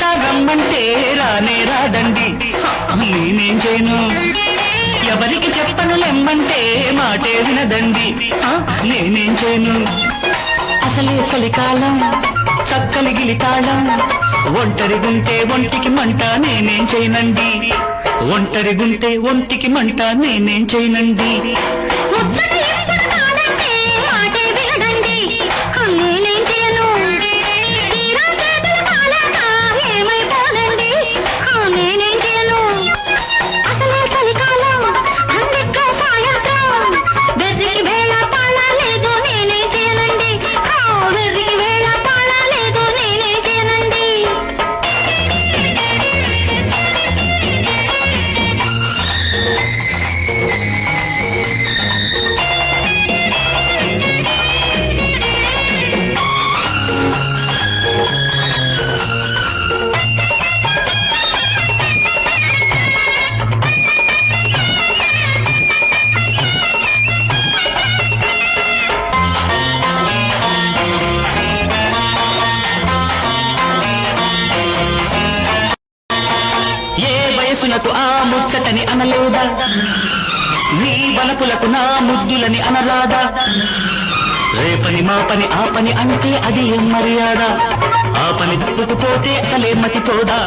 చెబుతా రమ్మంటే రానే రాదండి. నేనేం చేయను? ఎవరికి చెప్పను లెమ్మంటే మాటే వినదండి. నేనేం చేయను? అసలే చలికాలం చక్కలి గిలితాళం ఒంటరిగుంటే ఒంటికి మంట నేనేం చేయనండి. ఒంటరిగుంటే ఒంటికి మంట నేనేం చేయనండి. వయసునకు ఆ ముచ్చటని అనలేదా? నీ వలపులకు నా ముద్దులని అనరాదా? రేపని మా పని ఆ పని అంటే అది ఏం మర్యాద ఆ పని తప్పుకుపోతే అసలే మతిపోదా?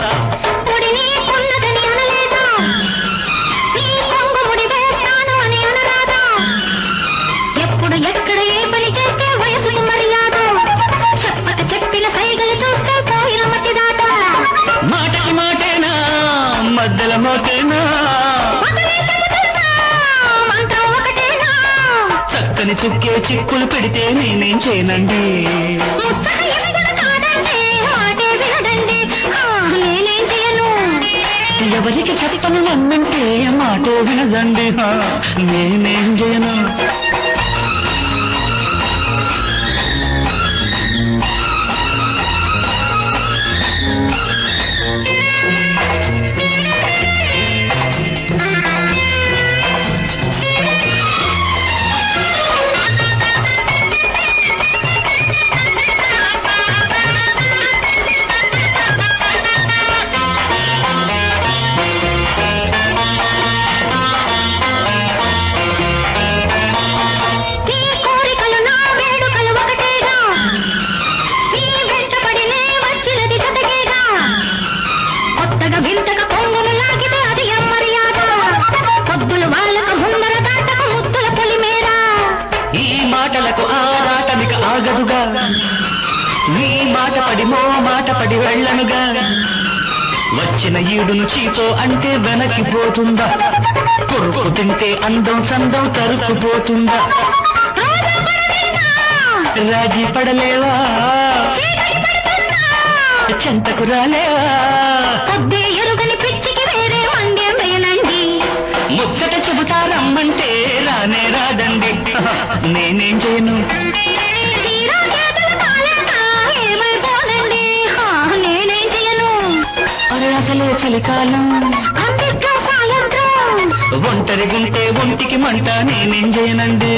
చక్కని చుక్కే చిక్కులు పెడితే నేనేం చేయనండి? ఎవరికి చెప్పను నన్నంటే మాటో వినదండి నేనేం చేయను? నీ మాట పడి మో మాట పడి వెళ్ళనుగా. వచ్చిన ఈడును చీతో అంటే వెనక్కి పోతుందా? కొరుకు తింటే అందం సందం తరుక్కుపోతుందా రోజు పడలేవా? చెంతకు రాలేవా? ముచ్చట చెబుతా రమ్మంటే రానే రాదండి. నేనేం చేయను? చలికాలం. ఒంటరిగుంటే ఒంటికి మంట నేనేం చేయనండి?